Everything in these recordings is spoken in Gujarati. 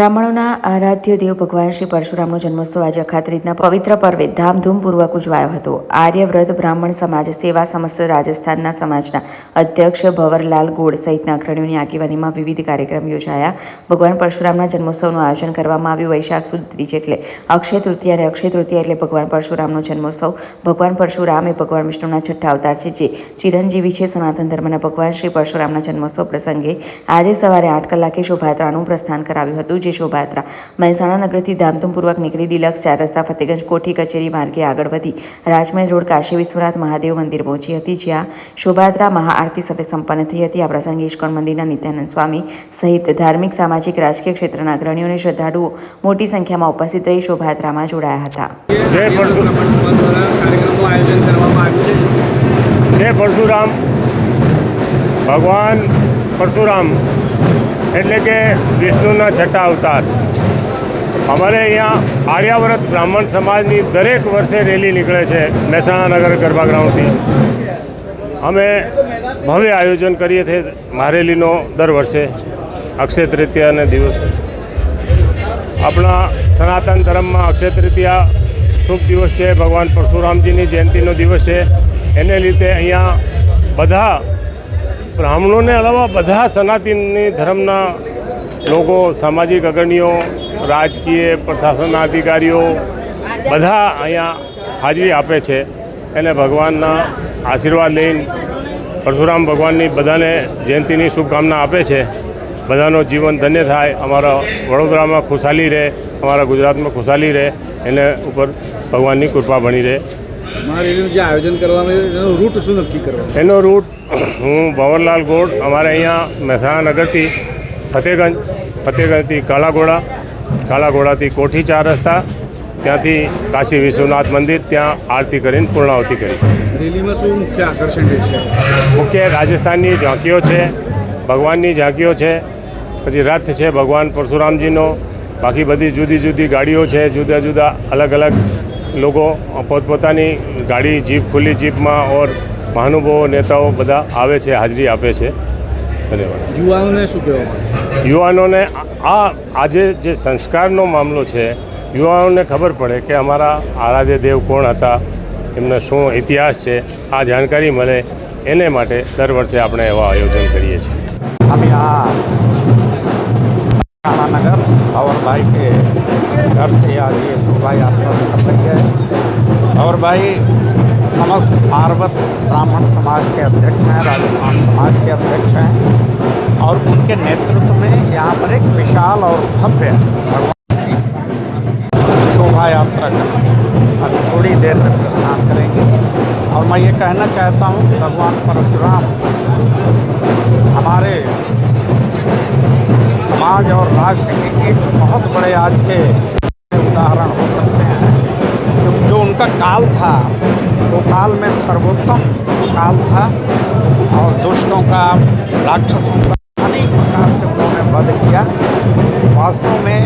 બ્રાહ્મણોના આરાધ્ય દેવ ભગવાન શ્રી પરશુરામનો જન્મોત્સવ આજે અખાત્રીજના પવિત્ર પર્વે ધામધૂમપૂર્વક ઉજવાયો હતો. આર્યવ્રત બ્રાહ્મણ સમાજ, સેવા સમસ્ત રાજસ્થાનના સમાજના અધ્યક્ષ ભવરલાલ ગોળ સહિતના અગ્રણીઓની આગેવાનીમાં વિવિધ કાર્યક્રમ યોજાયા. ભગવાન પરશુરામના જન્મોત્સવનું આયોજન કરવામાં આવ્યું. વૈશાખ સુદ ત્રીજ એટલે અક્ષય તૃતીય અને અક્ષય તૃતીય એટલે ભગવાન પરશુરામનો જન્મોત્સવ. ભગવાન પરશુરામ એ ભગવાન વિષ્ણુના છઠ્ઠા અવતાર છે, જે ચિરંજીવી છે. સનાતન ધર્મના ભગવાન શ્રી પરશુરામના જન્મોત્સવ પ્રસંગે આજે સવારે આઠ કલાકે શોભાયાત્રાનું પ્રસ્થાન કરાવ્યું હતું જે શોભાયાત્રા. મહેસાણા નગરથી ધામધૂમપૂર્વક નીકળી ડિલક્સ ચાર રસ્તા ફતેગંજ કોઠી કચેરી માર્ગે આગળ વધી રાજમહેલ રોડ કાશી વિશ્વનાથ મહાદેવ મંદિર પહોંચી હતી, જ્યાં શોભાયાત્રા મહાઆરતી સાથે સંપન્ન થઈ હતી. આ પ્રસંગે ઇસ્કોન મંદિરના નિત્યાનંદ સ્વામી સહિત ધાર્મિક, સામાજિક, રાજકીય ક્ષેત્રના અગ્રણીઓ અને શ્રદ્ધાળુઓ મોટી સંખ્યામાં ઉપસ્થિત રહી શોભાયાત્રામાં જોડાયા હતા. છે જય પરશુરામ. ભગવાન પરશુરામ. એટલે કે વિષ્ણુના છઠ્ઠા અવતાર. અમારે અહીંયા આર્યાવ્રત બ્રાહ્મણ સમાજની દરેક વર્ષે રેલી નીકળે છે મહેસાણા નગર ગરબા ગ્રાઉન્ડથી. અમે ભવ્ય આયોજન કરીએ છીએ મહારેલીનો દર વર્ષે, અક્ષય તૃતીયાના દિવસે. આપણા સનાતન ધર્મમાં અક્ષય તૃતીયા શુભ દિવસ છે, ભગવાન પરશુરામજીની જયંતિનો દિવસ છે. એને લીધે અહીંયા બધા બ્રાહ્મણોને અલાવા બધા સનાતનની ધર્મના લોકો, સામાજિક અગ્રણીઓ, રાજકીય પ્રશાસનના અધિકારીઓ બધા અહીંયા હાજરી આપે છે. એને ભગવાનના આશીર્વાદ લઈને પરશુરામ ભગવાનની બધાને જયંતિની શુભકામના આપે છે. બધાનો જીવન ધન્ય થાય, અમારા વડોદરામાં ખુશાલી રહે, અમારા ગુજરાતમાં ખુશાલી રહે, એને ઉપર ભગવાનની કૃપા બની રહે. મહારેલીનું જે આયોજન કરવામાં આવ્યું એનો રૂટ શું નક્કી કરવાનો? એનો રૂટ હું ભવનલાલ ગોડ અમારે અહીંયા મહેસાણા નગરથી ફતેગંજ ફતેગંજથી કાળાઘોડા કાળાઘોડાથી કોઠી ચાર રસ્તા ત્યાંથી કાશી વિશ્વનાથ મંદિર ત્યાં આરતી કરીને પૂર્ણાવતી કરીશું. રેલીમાં શું મુખ્ય આકર્ષણ રહેશે મુખ્ય રાજસ્થાનની ઝાંકીઓ છે ભગવાનની ઝાંકીઓ છે પછી રથ છે ભગવાન પરશુરામજીનો બાકી બધી જુદી જુદી ગાડીઓ છે જુદા જુદા અલગ અલગ લોકો પોતપોતાની ગાડી જીપ ખુલ્લી જીપમાં ઓર મહાનુભાવો નેતાઓ બધા આવે છે હાજરી આપે છે. ધન્યવાદ. યુવાનોને શું કહેવા યુવાનોને આ આજે જે સંસ્કારનો મામલો છે યુવાનોને ખબર પડે કે અમારા આરાધ્ય દેવ કોણ હતા એમનો શું ઇતિહાસ છે આ જાણકારી મળે એને માટે દર વર્ષે આપણે એવા આયોજન કરીએ છીએ. भाई के घर से आज ये शोभा यात्रा निकल रही है। और भाई, समस्त आर्वत ब्राह्मण समाज के अध्यक्ष हैं, राजस्थान समाज के अध्यक्ष हैं, और उनके नेतृत्व में यहाँ पर एक विशाल और भव्य भगवान की शोभा यात्रा करेंगे अब थोड़ी देर में प्रस्थान करेंगे। और मैं ये कहना चाहता हूँ कि भगवान परशुराम हमारे समाज और राष्ट्र के एक बहुत बड़े आज के उदाहरण हो सकते हैं। जो, जो उनका काल था वो तो काल में सर्वोत्तम काल था और दुष्टों का राक्षसों का अनेक प्रकार से उन्होंने वध किया। वास्तव में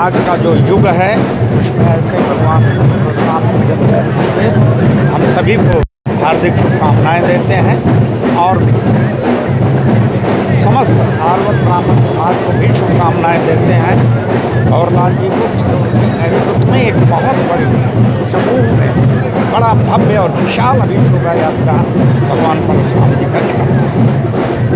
आज का जो युग है उसमें ऐसे भगवान जन्म हम सभी को हार्दिक शुभकामनाएँ देते हैं और समस्त ब्राह्मण समाज को भी शुभकामनाएँ देते हैं। और लाल जी को उनके नेतृत्व में एक बहुत बड़ी समूह में बड़ा भव्य और विशाल अभी शोभा यात्रा भगवान परशुराम जी का